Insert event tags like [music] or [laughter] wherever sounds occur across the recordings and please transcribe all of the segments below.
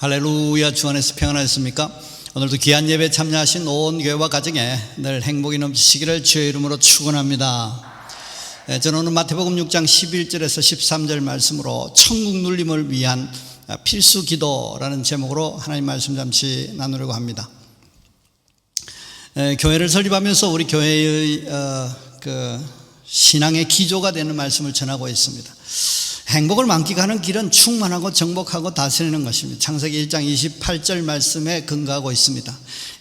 할렐루야 주 안에서 평안하셨습니까? 오늘도 귀한 예배 참여하신 온 교회와 가정에 늘 행복이 넘치시기를 주의 이름으로 축원합니다. 예, 저는 오늘 마태복음 6장 11절에서 13절 말씀으로 천국 눌림을 위한 필수 기도라는 제목으로 하나님 말씀 잠시 나누려고 합니다. 예, 교회를 설립하면서 우리 교회의 어, 그 신앙의 기조가 되는 말씀을 전하고 있습니다. 행복을 만끽하는 길은 충만하고 정복하고 다스리는 것입니다. 창세기 1장 28절 말씀에 근거하고 있습니다.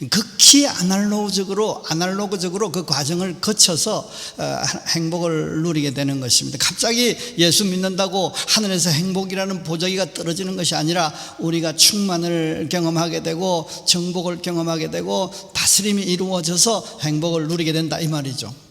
극히 아날로그적으로 아날로그적으로 그 과정을 거쳐서 어, 행복을 누리게 되는 것입니다. 갑자기 예수 믿는다고 하늘에서 행복이라는 보자기가 떨어지는 것이 아니라 우리가 충만을 경험하게 되고 정복을 경험하게 되고 다스림이 이루어져서 행복을 누리게 된다 이 말이죠.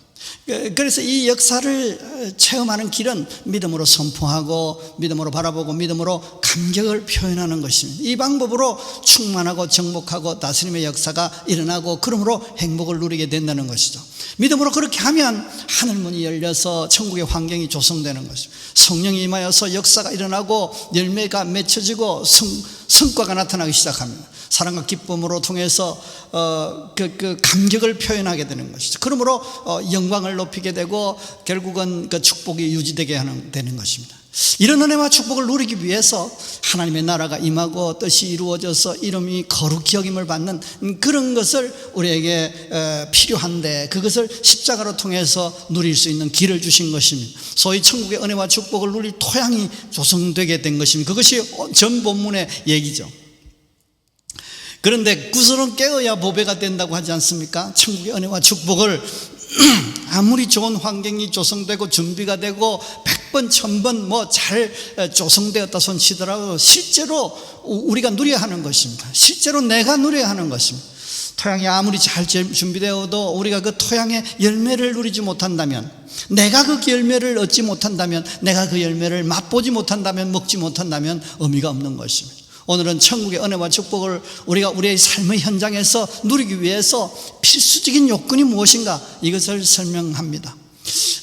그래서 이 역사를 체험하는 길은 믿음으로 선포하고 믿음으로 바라보고 믿음으로 감격을 표현하는 것입니다. 이 방법으로 충만하고 정복하고 다스림의 역사가 일어나고 그러므로 행복을 누리게 된다는 것이죠. 믿음으로 그렇게 하면 하늘문이 열려서 천국의 환경이 조성되는 것입니다. 성령이 임하여서 역사가 일어나고 열매가 맺혀지고 성, 성과가 나타나기 시작합니다. 사랑과 기쁨으로 통해서 어, 그, 그 감격을 표현하게 되는 것이죠. 그러므로 어, 영광을 높이게 되고 결국은 그 축복이 유지되게 하는 되는 것입니다. 이런 은혜와 축복을 누리기 위해서 하나님의 나라가 임하고 뜻이 이루어져서 이름이 거룩히 여김을 받는 그런 것을 우리에게 어, 필요한데 그것을 십자가로 통해서 누릴 수 있는 길을 주신 것입니다. 소위 천국의 은혜와 축복을 누릴 토양이 조성되게 된 것입니다. 그것이 전 본문의 얘기죠. 그런데 구슬은 깨어야 보배가 된다고 하지 않습니까? 천국의 은혜와 축복을 [clears throat] 아무리 좋은 환경이 조성되고 준비가 되고 백번 천번 뭐 잘 조성되었다 손 치더라도 실제로 우리가 누려야 하는 것입니다. 실제로 내가 누려야 하는 것입니다. 토양이 아무리 잘 준비되어도 우리가 그 토양의 열매를 누리지 못한다면 내가 그 열매를 얻지 못한다면 내가 그 열매를 맛보지 못한다면 먹지 못한다면 의미가 없는 것입니다. 오늘은 천국의 은혜와 축복을 우리가 우리의 삶의 현장에서 누리기 위해서 필수적인 요건이 무엇인가 이것을 설명합니다.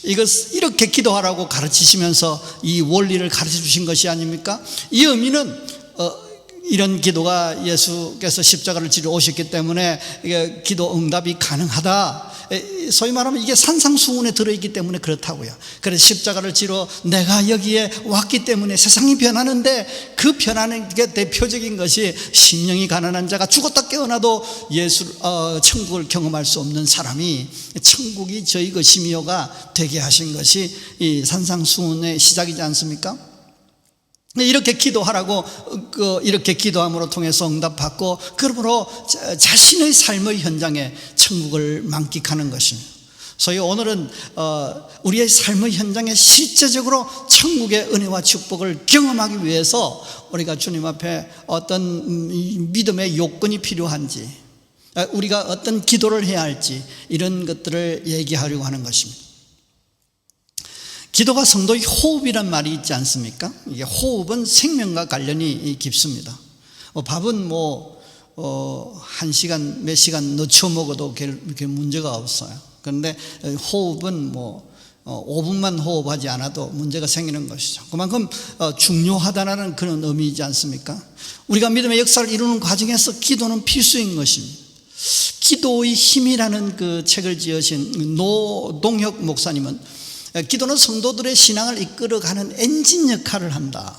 이것 이렇게 기도하라고 가르치시면서 이 원리를 가르쳐 주신 것이 아닙니까? 이 의미는 어, 이런 기도가 예수께서 십자가를 지러 오셨기 때문에 기도 응답이 가능하다. 소위 말하면 이게 산상수훈에 들어있기 때문에 그렇다고요. 그래서 십자가를 지러 내가 여기에 왔기 때문에 세상이 변하는데 그 변하는 게 대표적인 것이 심령이 가난한 자가 죽었다 깨어나도 예수 어, 천국을 경험할 수 없는 사람이 천국이 저희 것이며가 되게 하신 것이 이 산상수훈의 시작이지 않습니까? 이렇게 기도하라고 그 이렇게 기도함으로 통해서 응답받고 그러므로 자신의 삶의 현장에 천국을 만끽하는 것입니다. 소위 오늘은 어, 우리의 삶의 현장에 실제적으로 천국의 은혜와 축복을 경험하기 위해서 우리가 주님 앞에 어떤 믿음의 요건이 필요한지 우리가 어떤 기도를 해야 할지 이런 것들을 얘기하려고 하는 것입니다. 기도가 성도의 호흡이란 말이 있지 않습니까? 이게 호흡은 생명과 관련이 깊습니다. 뭐 밥은 뭐, 어, 한 시간, 몇 시간 늦춰 먹어도 그렇게 문제가 없어요. 그런데 호흡은 뭐, 어, 5분만 호흡하지 않아도 문제가 생기는 것이죠. 그만큼 어, 중요하다는 그런 의미이지 않습니까? 우리가 믿음의 역사를 이루는 과정에서 기도는 필수인 것입니다. 기도의 힘이라는 그 책을 지으신 노동혁 목사님은 기도는 성도들의 신앙을 이끌어가는 엔진 역할을 한다.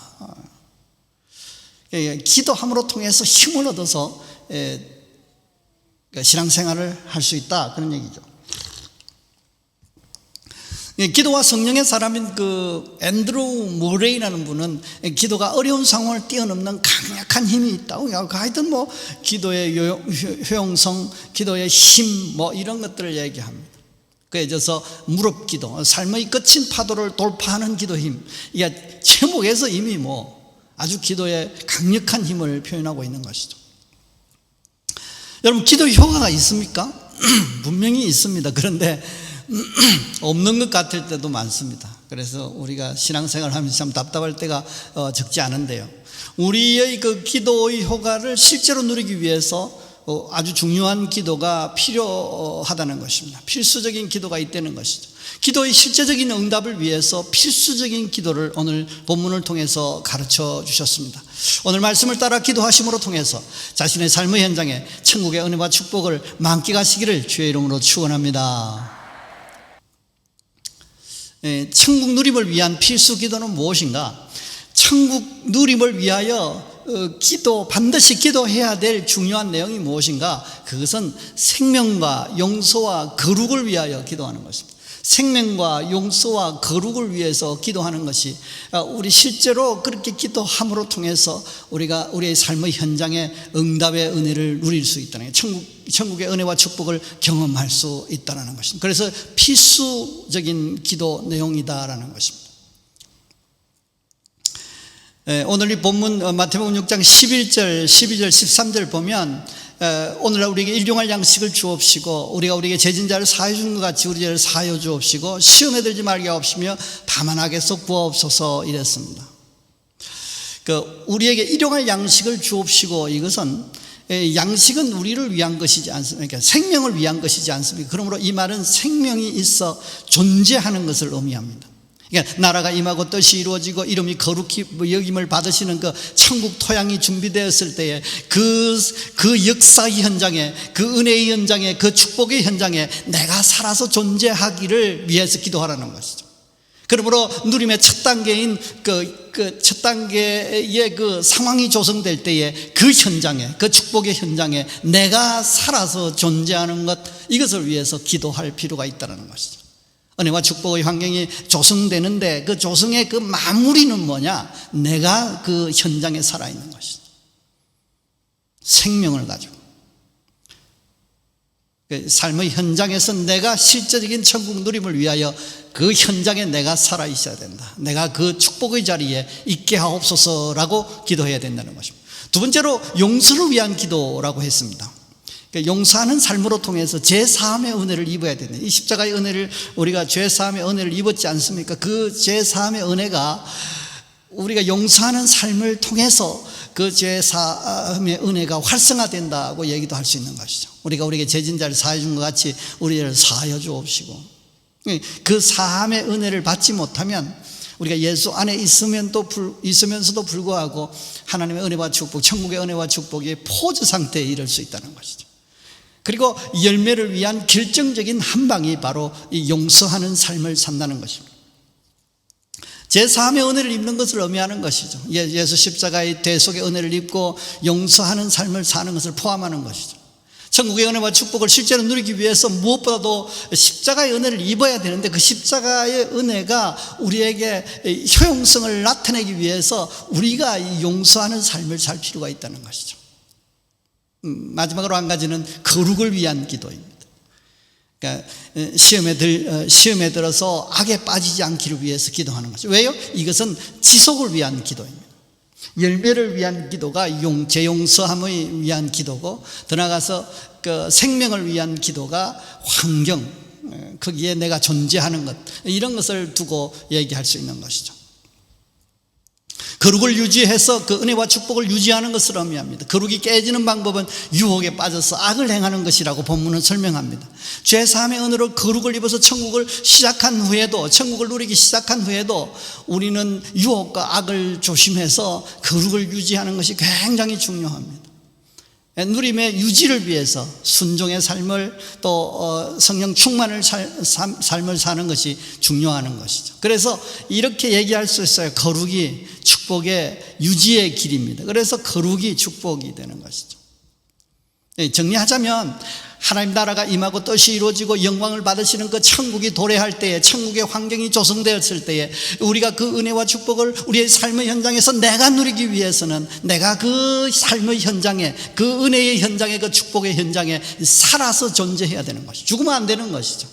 예, 예, 기도함으로 통해서 힘을 얻어서 예, 그 신앙생활을 할 수 있다 그런 얘기죠. 기도와 성령의 사람인 그 앤드루 무레이라는 분은 기도가 어려운 상황을 뛰어넘는 강력한 힘이 있다고 하여튼 뭐 기도의 효용성, 기도의 힘 뭐 이런 것들을 얘기합니다. 그에 져서 무릎 기도, 삶의 거친 파도를 돌파하는 기도 힘. 이게 제목에서 이미 뭐 아주 기도에 강력한 힘을 표현하고 있는 것이죠. 여러분, 기도 효과가 있습니까? [clears throat] 분명히 있습니다. 그런데 [clears throat] 없는 것 같을 때도 많습니다. 그래서 우리가 신앙생활 하면서 참 답답할 때가 어, 적지 않은데요. 우리의 그 기도의 효과를 실제로 누리기 위해서 어, 아주 중요한 기도가 필요하다는 것입니다. 필수적인 기도가 있다는 것이죠. 기도의 실제적인 응답을 위해서 필수적인 기도를 오늘 본문을 통해서 가르쳐 주셨습니다. 오늘 말씀을 따라 기도하심으로 통해서 자신의 삶의 현장에 천국의 은혜와 축복을 만끽하시기를 주의 이름으로 축원합니다. 예, 천국 누림을 위한 필수 기도는 무엇인가? 천국 누림을 위하여 어, 기도 반드시 기도해야 될 중요한 내용이 무엇인가? 그것은 생명과 용서와 거룩을 위하여 기도하는 것입니다. 생명과 용서와 거룩을 위해서 기도하는 것이 어, 우리 실제로 그렇게 기도함으로 통해서 우리가 우리의 삶의 현장에 응답의 은혜를 누릴 수 있다는 천국 천국의 은혜와 축복을 경험할 수 있다는 것입니다. 그래서 필수적인 기도 내용이다라는 것입니다. 예, 오늘 이 본문 어, 마태복음 6장 11절, 12절, 13절 보면 에, 오늘날 우리에게 일용할 양식을 주옵시고 우리가 우리에게 재진자를 사해 주는 것 같이 우리를 사하여 주옵시고 시험에 들지 말게 하옵시며 다만 악에서 구하옵소서 이랬습니다. 그 우리에게 일용할 양식을 주옵시고 이것은 에, 양식은 우리를 위한 것이지 않습니까? 그러니까 생명을 위한 것이지 않습니까? 그러므로 이 말은 생명이 있어 존재하는 것을 의미합니다. 그러니까 나라가 임하고 뜻이 이루어지고 이름이 거룩히 여김을 받으시는 그 천국 토양이 준비되었을 때에 그, 그 역사의 현장에 그 은혜의 현장에 그 축복의 현장에 내가 살아서 존재하기를 위해서 기도하라는 것이죠. 그러므로 누림의 첫 단계인 그, 그 첫 단계의 그 상황이 조성될 때에 그 현장에, 그 축복의 현장에 내가 살아서 존재하는 것, 이것을 위해서 기도할 필요가 있다는 것이죠. 은혜와 축복의 환경이 조성되는데 그 조성의 그 마무리는 뭐냐? 내가 그 현장에 살아있는 것이죠. 생명을 가지고. 그 삶의 현장에서 내가 실제적인 천국 누림을 위하여 그 현장에 내가 살아 있어야 된다. 내가 그 축복의 자리에 있게 하옵소서라고 기도해야 된다는 것입니다. 두 번째로 용서를 위한 기도라고 했습니다. 그러니까 용서하는 삶으로 통해서 제3의 은혜를 입어야 된다. 이 십자가의 은혜를 우리가 제3의 은혜를 입었지 않습니까? 그 제3의 은혜가 우리가 용서하는 삶을 통해서 그 제3의 은혜가 활성화된다고 얘기도 할 수 있는 것이죠. 우리가 우리에게 재진자를 사해 준 것 같이 우리를 사하여 주옵시고 그 사함의 은혜를 받지 못하면 우리가 예수 안에 있으면 또 불, 있으면서도 불구하고 하나님의 은혜와 축복, 천국의 은혜와 축복이 포즈 상태에 이를 수 있다는 것이죠. 그리고 열매를 위한 결정적인 한 방이 바로 이 용서하는 삶을 산다는 것입니다. 제3의 은혜를 입는 것을 의미하는 것이죠. 예, 예수 십자가의 대속의 은혜를 입고 용서하는 삶을 사는 것을 포함하는 것이죠. 천국의 은혜와 축복을 실제로 누리기 위해서 무엇보다도 십자가의 은혜를 입어야 되는데 그 십자가의 은혜가 우리에게 효용성을 나타내기 위해서 우리가 용서하는 삶을 살 필요가 있다는 것이죠. 음, 마지막으로 한 가지는 거룩을 위한 기도입니다. 그러니까 시험에 들 어, 시험에 들어서 악에 빠지지 않기를 위해서 기도하는 것이죠. 왜요? 이것은 지속을 위한 기도입니다. 열매를 위한 기도가 용 재용서함을 위한 기도고 더 나가서 그 생명을 위한 기도가 환경 어, 거기에 내가 존재하는 것 이런 것을 두고 얘기할 수 있는 것이죠. 거룩을 유지해서 그 은혜와 축복을 유지하는 것을 의미합니다. 거룩이 깨지는 방법은 유혹에 빠져서 악을 행하는 것이라고 본문은 설명합니다. 죄사함의 은혜로 거룩을 입어서 천국을 시작한 후에도 천국을 누리기 시작한 후에도 우리는 유혹과 악을 조심해서 거룩을 유지하는 것이 굉장히 중요합니다. 누림의 유지를 위해서 순종의 삶을 또 어, 성령 충만을 삶을 사는 것이 중요한 것이죠. 그래서 이렇게 얘기할 수 있어요. 거룩이 축복의 유지의 길입니다. 그래서 거룩이 축복이 되는 것이죠. 예, 정리하자면 하나님 나라가 임하고 뜻이 이루어지고 영광을 받으시는 그 천국이 도래할 때에 천국의 환경이 조성되었을 때에 우리가 그 은혜와 축복을 우리의 삶의 현장에서 내가 누리기 위해서는 내가 그 삶의 현장에 그 은혜의 현장에 그 축복의 현장에 살아서 존재해야 되는 것이죠. 죽으면 안 되는 것이죠.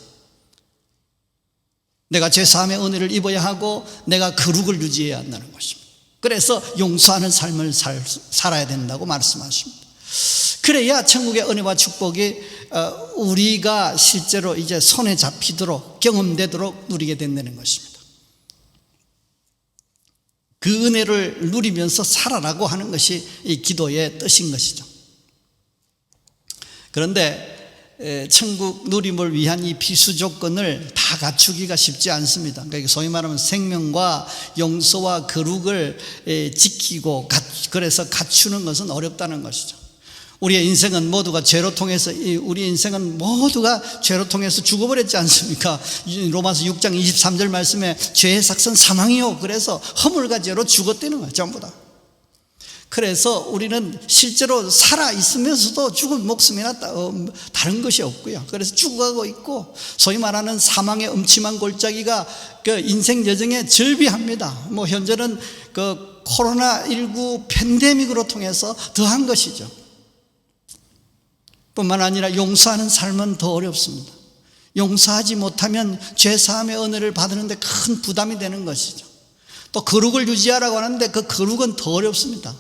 내가 제3의 은혜를 입어야 하고 내가 거룩을 유지해야 한다는 것입니다. 그래서 용서하는 삶을 살, 살아야 된다고 말씀하십니다. 그래야 천국의 은혜와 축복이 어, 우리가 실제로 이제 손에 잡히도록 경험되도록 누리게 된다는 것입니다. 그 은혜를 누리면서 살아라고 하는 것이 이 기도의 뜻인 것이죠. 그런데 에, 천국 누림을 위한 이 필수 조건을 다 갖추기가 쉽지 않습니다. 그러니까 소위 말하면 생명과 용서와 거룩을 에, 지키고 갖- 그래서 갖추는 것은 어렵다는 것이죠. 우리의 인생은 모두가 죄로 통해서 이 우리 인생은 모두가 죄로 통해서 죽어버렸지 않습니까? 이 로마서 6장 23절 말씀에 죄의 삭선 사망이요. 그래서 허물과 죄로 죽었다는 거예요. 전부 다. 그래서 우리는 실제로 살아 있으면서도 죽은 목숨이나 따- 어, 다른 것이 없고요. 그래서 죽어가고 있고 소위 말하는 사망의 음침한 골짜기가 그 인생 여정에 절비합니다. 뭐 현재는 그 코로나 19 팬데믹으로 통해서 더한 것이죠. 뿐만 아니라 용서하는 삶은 더 어렵습니다. 용서하지 못하면 죄 사함의 은혜를 받는데 큰 부담이 되는 것이죠. 또 거룩을 유지하라고 하는데 그 거룩은 더 어렵습니다.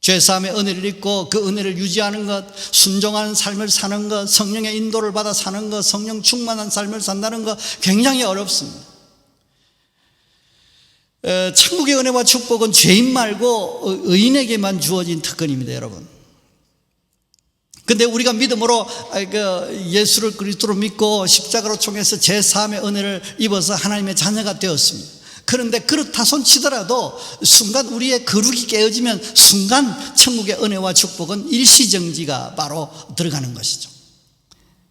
죄 사함의 은혜를 입고 그 은혜를 유지하는 것, 순종하는 삶을 사는 것, 성령의 인도를 받아 사는 것, 성령 충만한 삶을 산다는 것 굉장히 어렵습니다. 에, 천국의 은혜와 축복은 죄인 말고 의인에게만 주어진 특권입니다, 여러분. 근데 우리가 믿음으로 아, 그 예수를 그리스도로 믿고 십자가로 통해서 제 사함의 은혜를 입어서 하나님의 자녀가 되었습니다. 그런데 그렇다 손치더라도 순간 우리의 거룩이 깨어지면 순간 천국의 은혜와 축복은 일시정지가 바로 들어가는 것이죠.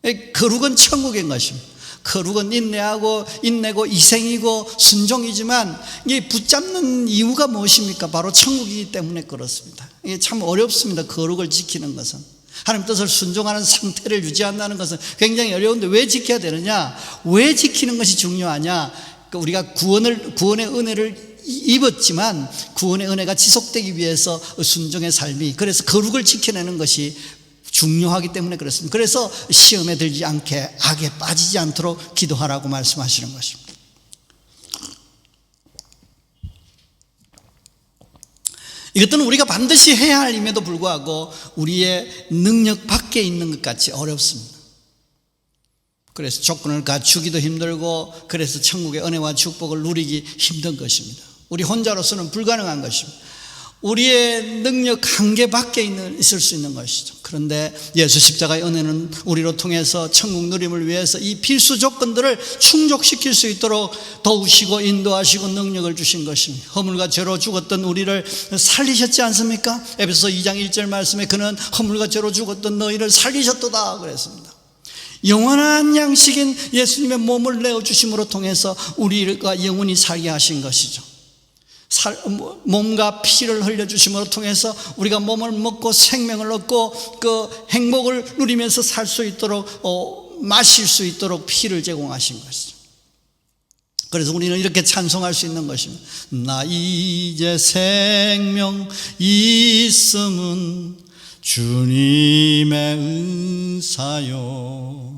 이 거룩은 천국인 것입니다. 거룩은 인내하고 인내고 희생이고 순종이지만 이 붙잡는 이유가 무엇입니까? 바로 천국이기 때문에 그렇습니다. 이게 참 어렵습니다. 거룩을 지키는 것은. 하나님 뜻을 순종하는 상태를 유지한다는 것은 굉장히 어려운데 왜 지켜야 되느냐? 왜 지키는 것이 중요하냐? 그러니까 우리가 구원을 구원의 은혜를 입었지만 구원의 은혜가 지속되기 위해서 순종의 삶이 그래서 거룩을 지켜내는 것이 중요하기 때문에 그렇습니다. 그래서 시험에 들지 않게 악에 빠지지 않도록 기도하라고 말씀하시는 것입니다. 이것들은 우리가 반드시 해야 할 임에도 불구하고 우리의 능력 밖에 있는 것 같이 어렵습니다. 그래서 조건을 갖추기도 힘들고 그래서 천국의 은혜와 축복을 누리기 힘든 것입니다. 우리 혼자로서는 불가능한 것입니다. 우리의 능력 한계 밖에 있는, 있을 수 있는 것이죠. 그런데 예수 십자가의 은혜는 우리로 통해서 천국 누림을 위해서 이 필수 조건들을 충족시킬 수 있도록 도우시고 인도하시고 능력을 주신 것입니다. 허물과 죄로 죽었던 우리를 살리셨지 않습니까? 에베소 2장 1절 말씀에 그는 허물과 죄로 죽었던 너희를 살리셨도다 그랬습니다. 영원한 양식인 예수님의 몸을 내어 주심으로 통해서 우리가 영원히 살게 하신 것이죠. 살, 몸과 피를 흘려주심으로 통해서 우리가 몸을 먹고 생명을 얻고 그 행복을 누리면서 살 수 있도록 어, 마실 수 있도록 피를 제공하신 것이죠. 그래서 우리는 이렇게 찬송할 수 있는 것입니다. 나 이제 생명 있음은 주님의 은사요.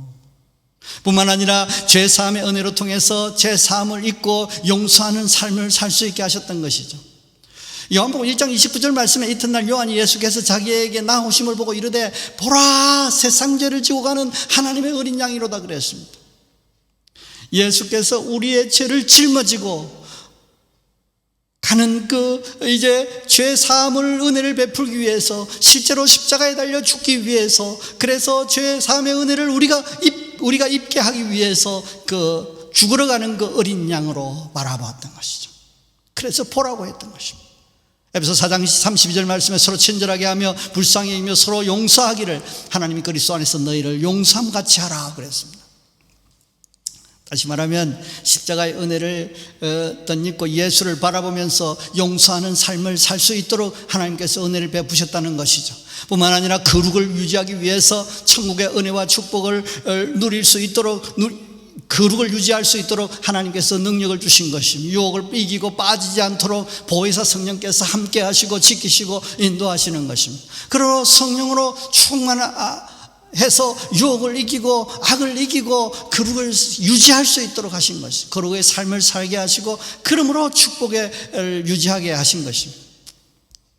뿐만 아니라 죄 사함의 은혜로 통해서 죄 사함을 잊고 용서하는 삶을 살 수 있게 하셨던 것이죠. 요한복음 1장 29절 말씀에 이튿날 요한이 예수께서 자기에게 나오심을 보고 이르되 보라 세상 죄를 지고 가는 하나님의 어린 양이로다 그랬습니다. 예수께서 우리의 죄를 짊어지고 가는 그 이제 죄 사함을 은혜를 베풀기 위해서 실제로 십자가에 달려 죽기 위해서 그래서 죄 사함의 은혜를 우리가 입 우리가 입게 하기 위해서 그 죽으러 가는 그 어린 양으로 바라보았던 것이죠. 그래서 보라고 했던 것입니다. 에베소 4장 32절 말씀에 서로 친절하게 하며 불쌍히 이며 서로 용서하기를 하나님이 그리스도 안에서 너희를 용서함 같이 하라 그랬습니다. 다시 말하면 십자가의 은혜를 어, 덧입고 예수를 바라보면서 용서하는 삶을 살 수 있도록 하나님께서 은혜를 베푸셨다는 것이죠. 뿐만 아니라 거룩을 유지하기 위해서 천국의 은혜와 축복을 어, 누릴 수 있도록 거룩을 유지할 수 있도록 하나님께서 능력을 주신 것입니다. 유혹을 이기고 빠지지 않도록 보혜사 성령께서 함께 하시고 지키시고 인도하시는 것입니다. 그러므로 성령으로 충만한 해서 유혹을 이기고 악을 이기고 거룩을 유지할 수 있도록 하신 것이 거룩의 삶을 살게 하시고 그러므로 축복을 유지하게 하신 것입니다.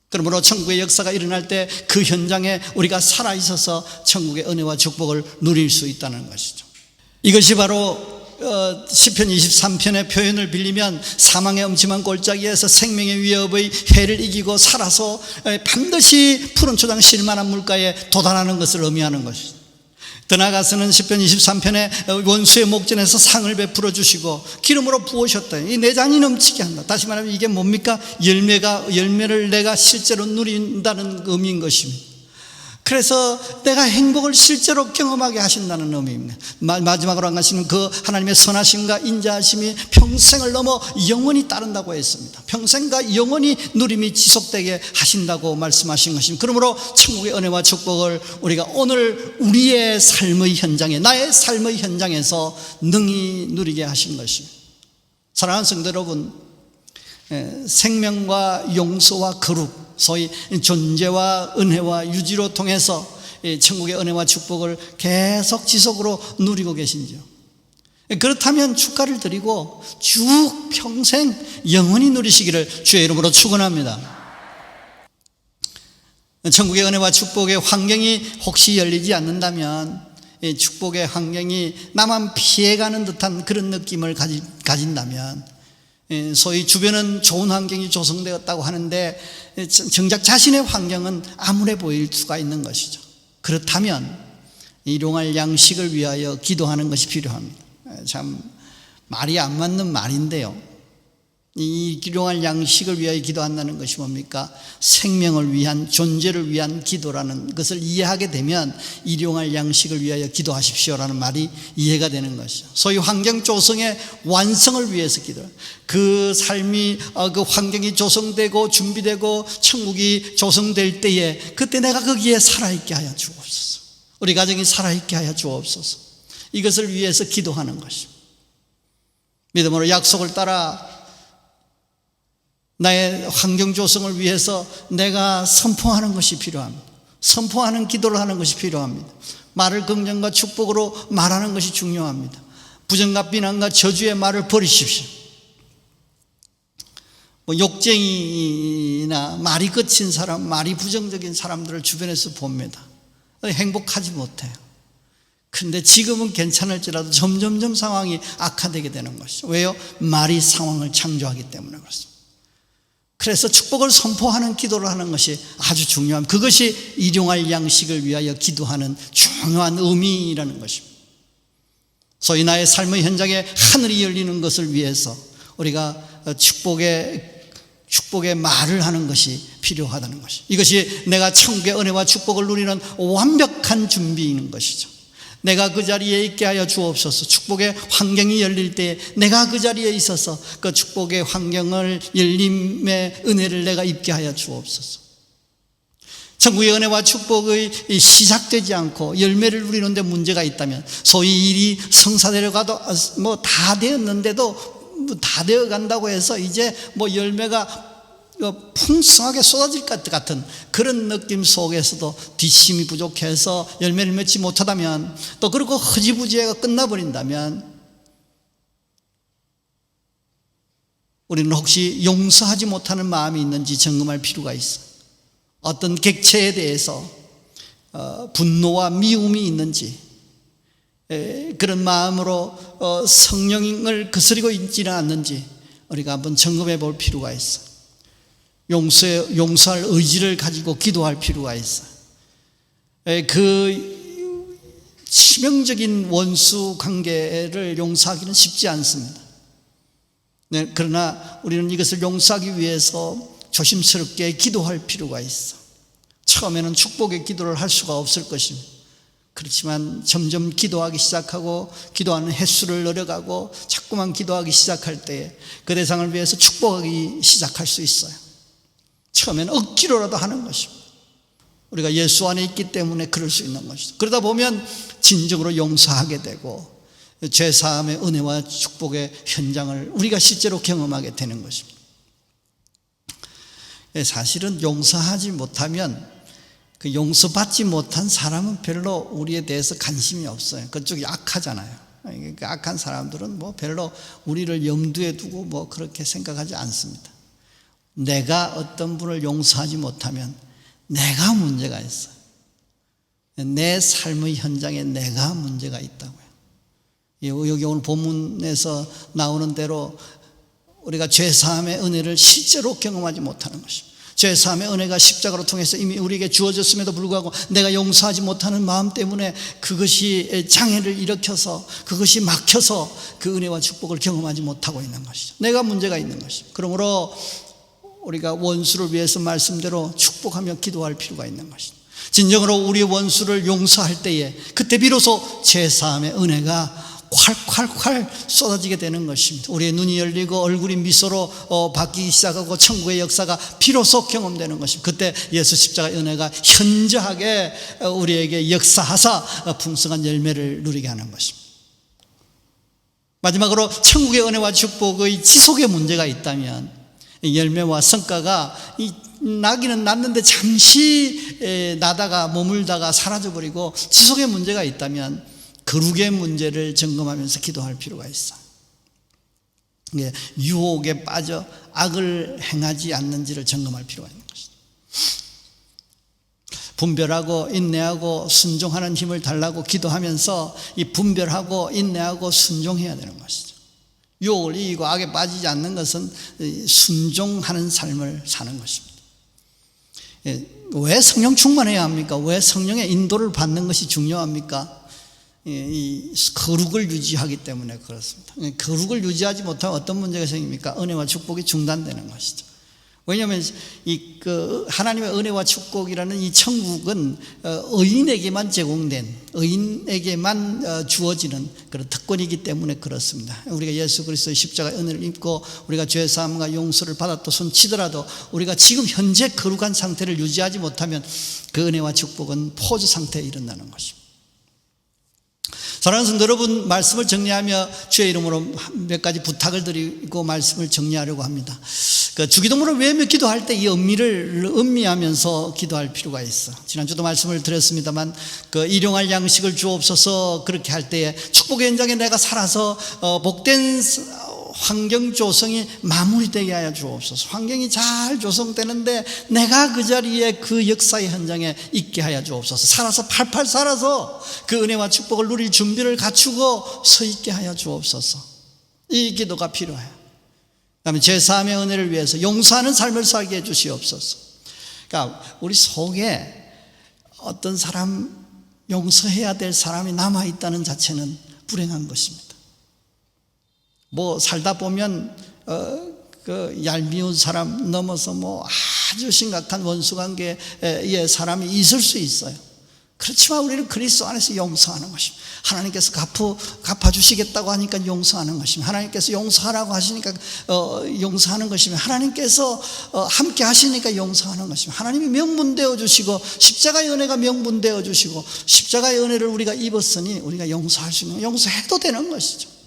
그러므로 천국의 역사가 일어날 때 그 현장에 우리가 살아 있어서 천국의 은혜와 축복을 누릴 수 있다는 것이죠. 이것이 바로 어, 시편 23편의 표현을 빌리면 사망의 엄침한 골짜기에서 생명의 위협의 해를 이기고 살아서 에, 반드시 푸른 초장 실만한 물가에 도달하는 것을 의미하는 것이죠. 더 나아가서는 10편 23편에 원수의 목전에서 상을 베풀어 주시고 기름으로 부으셨다. 이 내장이 넘치게 한다. 다시 말하면 이게 뭡니까? 열매가, 열매를 내가 실제로 누린다는 의미인 것입니다. 그래서 내가 행복을 실제로 경험하게 하신다는 의미입니다. 마지막으로 한 가지는 그 하나님의 선하심과 인자하심이 평생을 넘어 영원히 따른다고 했습니다. 평생과 영원히 누림이 지속되게 하신다고 말씀하신 것입니다. 그러므로 천국의 은혜와 축복을 우리가 오늘 우리의 삶의 현장에, 나의 삶의 현장에서 능히 누리게 하신 것입니다. 사랑하는 성도 여러분, 생명과 용서와 거룩, 소위 존재와 은혜와 유지로 통해서 천국의 은혜와 축복을 계속 지속으로 누리고 계신지요. 그렇다면 축가를 드리고 쭉 평생 영원히 누리시기를 주의 이름으로 축원합니다. 천국의 은혜와 축복의 환경이 혹시 열리지 않는다면 축복의 환경이 나만 피해가는 듯한 그런 느낌을 가진다면 예, 소위 주변은 좋은 환경이 조성되었다고 하는데 예, 정작 자신의 환경은 암울해 보일 수가 있는 것이죠. 그렇다면 일용할 양식을 위하여 기도하는 것이 필요합니다. 예, 참 말이 안 맞는 말인데요. 이 기용할 양식을 위하여 기도한다는 것이 뭡니까? 생명을 위한 존재를 위한 기도라는 것을 이해하게 되면 일용할 양식을 위하여 기도하십시오라는 말이 이해가 되는 것이죠. 소위 환경 조성의 완성을 위해서 기도. 그 삶이 어, 그 환경이 조성되고 준비되고 천국이 조성될 때에 그때 내가 거기에 살아있게 하여 주옵소서. 우리 가정이 살아있게 하여 주옵소서. 이것을 위해서 기도하는 것입니다. 믿음으로 약속을 따라 나의 환경 조성을 위해서 내가 선포하는 것이 필요합니다. 선포하는 기도를 하는 것이 필요합니다. 말을 긍정과 축복으로 말하는 것이 중요합니다. 부정과 비난과 저주의 말을 버리십시오. 뭐 욕쟁이나 말이 거친 사람, 말이 부정적인 사람들을 주변에서 봅니다. 행복하지 못해요. 근데 지금은 괜찮을지라도 점점점 상황이 악화되게 되는 것이죠. 왜요? 말이 상황을 창조하기 때문에 그렇습니다. 그래서 축복을 선포하는 기도를 하는 것이 아주 중요한 그것이 일용할 양식을 위하여 기도하는 중요한 의미라는 것입니다. 소위 나의 삶의 현장에 하늘이 열리는 것을 위해서 우리가 축복의 축복의 말을 하는 것이 필요하다는 것이 이것이 내가 천국의 은혜와 축복을 누리는 완벽한 준비인 것이죠. 내가 그 자리에 있게 하여 주옵소서. 축복의 환경이 열릴 때 내가 그 자리에 있어서 그 축복의 환경을 열림의 은혜를 내가 입게 하여 주옵소서. 천국의 은혜와 축복의 시작되지 않고 열매를 누리는데 문제가 있다면 소위 일이 성사되려 가도 뭐 다 되었는데도 뭐다 되어 간다고 해서 이제 뭐 열매가 풍성하게 쏟아질 것 같은 그런 느낌 속에서도 뒷심이 부족해서 열매를 맺지 못하다면 또 그리고 허지부지가 끝나버린다면 우리는 혹시 용서하지 못하는 마음이 있는지 점검할 필요가 있어. 어떤 객체에 대해서 어, 분노와 미움이 있는지 그런 마음으로 어, 성령을 거스리고 있지는 않는지 우리가 한번 점검해 볼 필요가 있어. 용서에, 용서할 의지를 가지고 기도할 필요가 있어요. 그 치명적인 원수 관계를 용서하기는 쉽지 않습니다. 네, 그러나 우리는 이것을 용서하기 위해서 조심스럽게 기도할 필요가 있어. 처음에는 축복의 기도를 할 수가 없을 것입니다. 그렇지만 점점 기도하기 시작하고 기도하는 횟수를 늘어가고 자꾸만 기도하기 시작할 때 그 대상을 위해서 축복하기 시작할 수 있어요. 처음에는 억지로라도 하는 것입니다. 우리가 예수 안에 있기 때문에 그럴 수 있는 것이죠. 그러다 보면 진정으로 용서하게 되고 죄사함의 은혜와 축복의 현장을 우리가 실제로 경험하게 되는 것입니다. 예, 사실은 용서하지 못하면 그 용서받지 못한 사람은 별로 우리에 대해서 관심이 없어요. 그쪽이 악하잖아요. 그 악한 사람들은 뭐 별로 우리를 염두에 두고 뭐 그렇게 생각하지 않습니다. 내가 어떤 분을 용서하지 못하면 내가 문제가 있어요. 내 삶의 현장에 내가 문제가 있다고요. 여기 오늘 본문에서 나오는 대로 우리가 죄사함의 은혜를 실제로 경험하지 못하는 것입니다. 죄사함의 은혜가 십자가로 통해서 이미 우리에게 주어졌음에도 불구하고 내가 용서하지 못하는 마음 때문에 그것이 장애를 일으켜서 그것이 막혀서 그 은혜와 축복을 경험하지 못하고 있는 것이죠. 내가 문제가 있는 것입니다. 그러므로 우리가 원수를 위해서 말씀대로 축복하며 기도할 필요가 있는 것입니다. 진정으로 우리 원수를 용서할 때에 그때 비로소 죄사함의 은혜가 콸콸콸 쏟아지게 되는 것입니다. 우리의 눈이 열리고 얼굴이 미소로 어, 바뀌기 시작하고 천국의 역사가 비로소 경험되는 것입니다. 그때 예수 십자가 은혜가 현저하게 어, 우리에게 역사하사 어, 풍성한 열매를 누리게 하는 것입니다. 마지막으로 천국의 은혜와 축복의 지속의 문제가 있다면 열매와 성과가 나기는 났는데 잠시 나다가 머물다가 사라져버리고 지속의 문제가 있다면 거룩의 문제를 점검하면서 기도할 필요가 있어. 유혹에 빠져 악을 행하지 않는지를 점검할 필요가 있는 것이다. 분별하고 인내하고 순종하는 힘을 달라고 기도하면서 이 분별하고 인내하고 순종해야 되는 것이죠. 유혹을 이기고 악에 빠지지 않는 것은 순종하는 삶을 사는 것입니다. 예, 왜 성령 충만해야 합니까? 왜 성령의 인도를 받는 것이 중요합니까? 이 거룩을 유지하기 때문에 그렇습니다. 거룩을 유지하지 못하면 어떤 문제가 생깁니까? 은혜와 축복이 중단되는 것이죠. 왜냐하면 이 그 하나님의 은혜와 축복이라는 이 천국은 어, 의인에게만 제공된 의인에게만 어, 주어지는 그런 특권이기 때문에 그렇습니다. 우리가 예수 그리스도의 십자가 은혜를 입고 우리가 죄 사함과 용서를 받았다 손치더라도 우리가 지금 현재 거룩한 상태를 유지하지 못하면 그 은혜와 축복은 포즈 상태에 이른다는 것입니다. 사랑하는 성도 여러분 말씀을 정리하며 주의 이름으로 몇 가지 부탁을 드리고 말씀을 정리하려고 합니다. 그 주기도문을 외우며 기도할 때이 음미를 음미하면서 기도할 필요가 있어. 지난주도 말씀을 드렸습니다만 그 일용할 양식을 주옵소서 그렇게 할 때에 축복의 현장에 내가 살아서 어, 복된 환경 조성이 마무리되게 하여 주옵소서. 환경이 잘 조성되는데 내가 그 자리에 그 역사의 현장에 있게 하여 주옵소서. 살아서 팔팔 살아서 그 은혜와 축복을 누릴 준비를 갖추고 서 있게 하여 주옵소서. 이 기도가 필요해요. 그다음에 제3의 은혜를 위해서 용서하는 삶을 살게 해 주시옵소서. 그러니까 우리 속에 어떤 사람 용서해야 될 사람이 남아 있다는 자체는 불행한 것입니다. 뭐 살다 보면 어, 그 얄미운 사람 넘어서 뭐 아주 심각한 원수 관계의 사람이 있을 수 있어요. 그렇지만 우리는 그리스도 안에서 용서하는 것입니다. 하나님께서 갚아, 갚아주시겠다고 하니까 용서하는 것입니다. 하나님께서 용서하라고 하시니까 어, 용서하는 것입니다. 하나님께서 어, 함께 하시니까 용서하는 것입니다. 하나님이 명분되어 주시고 십자가의 은혜가 명분되어 주시고 십자가의 은혜를 우리가 입었으니 우리가 용서할 수 있는 용서해도 되는 것이죠.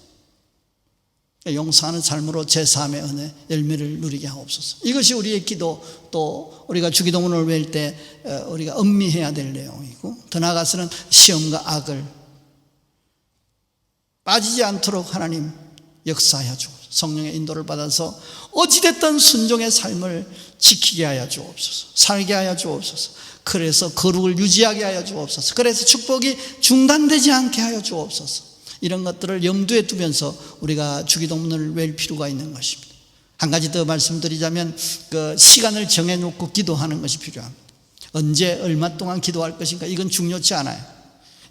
용서하는 삶으로 제3의 은혜 열매를 누리게 하옵소서. 이것이 우리의 기도 또 우리가 주기도문을 외울 때 어, 우리가 음미해야 될 내용이고 더 나아가서는 시험과 악을 빠지지 않도록 하나님 역사하여 주옵소서. 성령의 인도를 받아서 어찌됐든 순종의 삶을 지키게 하여 주옵소서. 살게 하여 주옵소서. 그래서 거룩을 유지하게 하여 주옵소서. 그래서 축복이 중단되지 않게 하여 주옵소서. 이런 것들을 염두에 두면서 우리가 주기도문을 외울 필요가 있는 것입니다. 한 가지 더 말씀드리자면 그 시간을 정해놓고 기도하는 것이 필요합니다. 언제 얼마 동안 기도할 것인가 이건 중요치 않아요.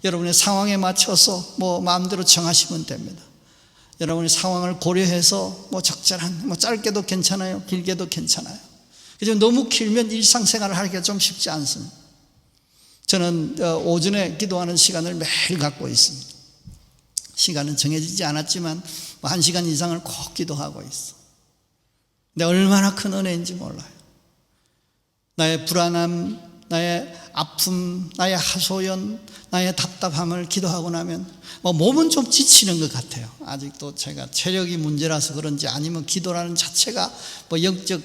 여러분의 상황에 맞춰서 뭐 마음대로 정하시면 됩니다. 여러분의 상황을 고려해서 뭐 적절한 뭐 짧게도 괜찮아요, 길게도 괜찮아요. 그죠? 너무 길면 일상생활을 하기가 좀 쉽지 않습니다. 저는 어, 오전에 기도하는 시간을 매일 갖고 있습니다. 시간은 정해지지 않았지만 뭐한 시간 이상을 꼭 기도하고 있어. 근데 얼마나 큰 은혜인지 몰라요. 나의 불안함, 나의 아픔, 나의 하소연, 나의 답답함을 기도하고 나면 뭐 몸은 좀 지치는 것 같아요. 아직도 제가 체력이 문제라서 그런지 아니면 기도라는 자체가 뭐 영적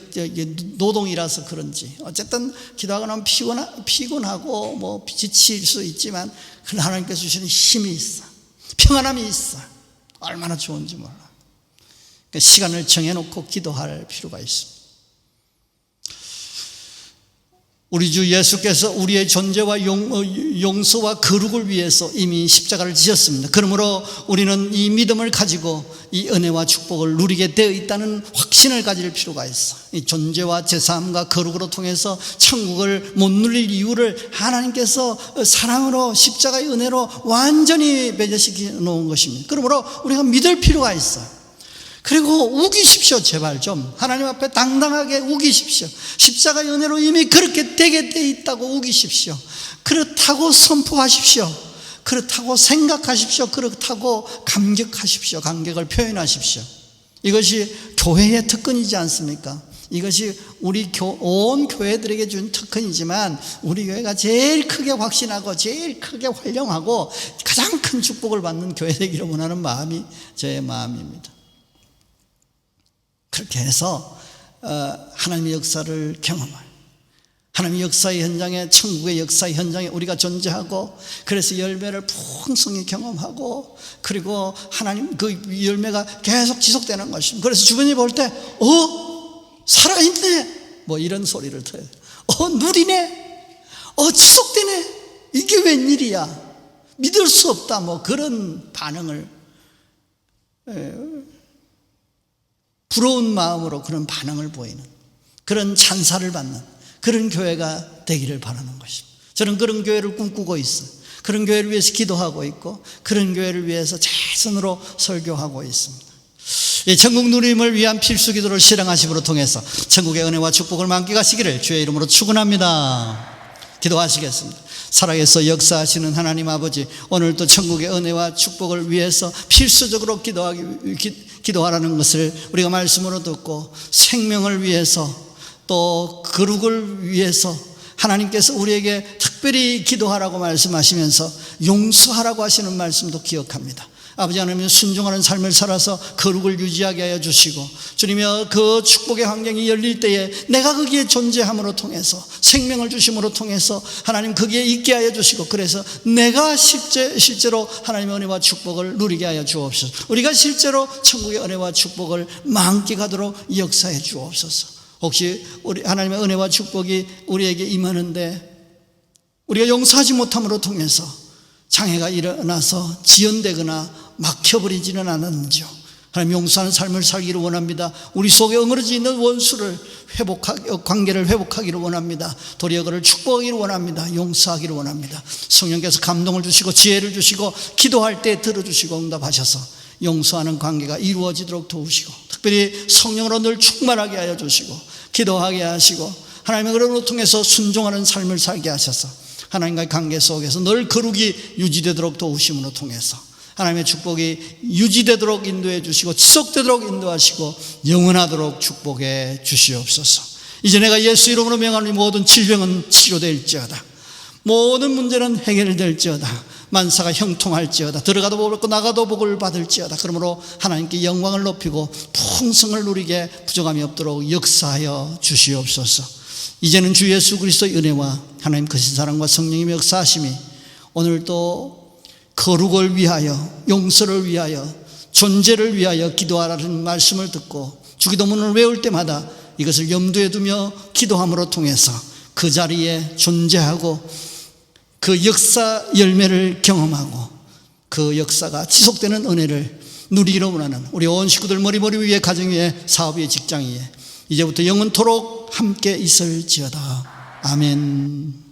노동이라서 그런지 어쨌든 기도하고 나면 피곤하, 피곤하고 뭐 지칠 수 있지만 하나님께서 주시는 힘이 있어. 평안함이 있어. 얼마나 좋은지 몰라. 그러니까 시간을 정해놓고 기도할 필요가 있습니다. 우리 주 예수께서 우리의 존재와 용, 어, 용서와 거룩을 위해서 이미 십자가를 지셨습니다. 그러므로 우리는 이 믿음을 가지고 이 은혜와 축복을 누리게 되어 있다는 확신을 가질 필요가 있어. 이 존재와 제사함과 거룩으로 통해서 천국을 못 누릴 이유를 하나님께서 사랑으로 십자가의 은혜로 완전히 배제시켜 놓은 것입니다. 그러므로 우리가 믿을 필요가 있어요. 그리고 우기십시오, 제발 좀. 하나님 앞에 당당하게 우기십시오. 십자가의 은혜로 이미 그렇게 되게 돼 있다고 우기십시오. 그렇다고 선포하십시오. 그렇다고 생각하십시오. 그렇다고 감격하십시오. 감격을 표현하십시오. 이것이 교회의 특권이지 않습니까? 이것이 우리 교, 온 교회들에게 준 특권이지만 우리 교회가 제일 크게 확신하고 제일 크게 활용하고 가장 큰 축복을 받는 교회 되기를 원하는 마음이 제 마음입니다. 그렇게 해서 어, 하나님의 역사를 경험할 하나님의 역사의 현장에 천국의 역사의 현장에 우리가 존재하고 그래서 열매를 풍성히 경험하고 그리고 하나님 그 열매가 계속 지속되는 것입니다. 그래서 주변이 볼 때 어? 살아있네 뭐 이런 소리를 들어요. 어 누리네 어 지속되네 이게 웬일이야 믿을 수 없다 뭐 그런 반응을 부러운 마음으로 그런 반응을 보이는 그런 찬사를 받는 그런 교회가 되기를 바라는 것입니다. 저는 그런 교회를 꿈꾸고 있어요. 그런 교회를 위해서 기도하고 있고 그런 교회를 위해서 최선으로 설교하고 있습니다. 이 천국 누림을 위한 필수 기도를 실행하심으로 통해서 천국의 은혜와 축복을 만끽하시기를 주의 이름으로 축원합니다. 기도하시겠습니다. 살아계서 역사하시는 하나님 아버지 오늘도 천국의 은혜와 축복을 위해서 필수적으로 기도하기 기, 기도하라는 것을 우리가 말씀으로 듣고 생명을 위해서 또 거룩을 위해서 하나님께서 우리에게 특별히 기도하라고 말씀하시면서 용서하라고 하시는 말씀도 기억합니다. 아버지 하나님 순종하는 삶을 살아서 거룩을 유지하게 하여 주시고 주님여 그 축복의 환경이 열릴 때에 내가 거기에 존재함으로 통해서 생명을 주심으로 통해서 하나님 거기에 있게 하여 주시고 그래서 내가 실제, 실제로 하나님의 은혜와 축복을 누리게 하여 주옵소서. 우리가 실제로 천국의 은혜와 축복을 만끽하도록 역사해 주옵소서. 혹시 우리 하나님의 은혜와 축복이 우리에게 임하는데 우리가 용서하지 못함으로 통해서 장애가 일어나서 지연되거나 막혀버리지는 않았는지요. 하나님 용서하는 삶을 살기를 원합니다. 우리 속에 엉그러져 있는 원수를 회복하 관계를 회복하기를 원합니다. 도리어 그를 축복하기를 원합니다. 용서하기를 원합니다. 성령께서 감동을 주시고 지혜를 주시고 기도할 때 들어주시고 응답하셔서 용서하는 관계가 이루어지도록 도우시고 특별히 성령으로 늘 충만하게 하여 주시고 기도하게 하시고 하나님의 그런 통해서 순종하는 삶을 살게 하셔서 하나님과의 관계 속에서 늘 거룩이 유지되도록 도우심으로 통해서 하나님의 축복이 유지되도록 인도해 주시고 지속되도록 인도하시고 영원하도록 축복해 주시옵소서. 이제 내가 예수 이름으로 명하는 모든 질병은 치료될지어다. 모든 문제는 해결될지어다. 만사가 형통할지어다. 들어가도 복을 받고 나가도 복을 받을지어다. 그러므로 하나님께 영광을 높이고 풍성을 누리게 부족함이 없도록 역사하여 주시옵소서. 이제는 주 예수 그리스도의 은혜와 하나님 크신 사랑과 성령님의 역사하심이 오늘도 거룩을 위하여 용서를 위하여 존재를 위하여 기도하라는 말씀을 듣고 주기도문을 외울 때마다 이것을 염두에 두며 기도함으로 통해서 그 자리에 존재하고 그 역사 열매를 경험하고 그 역사가 지속되는 은혜를 누리기로 원하는 우리 온 식구들 머리머리 위에 가정 위에 사업 위에 직장 위에 이제부터 영원토록 함께 있을지어다 아멘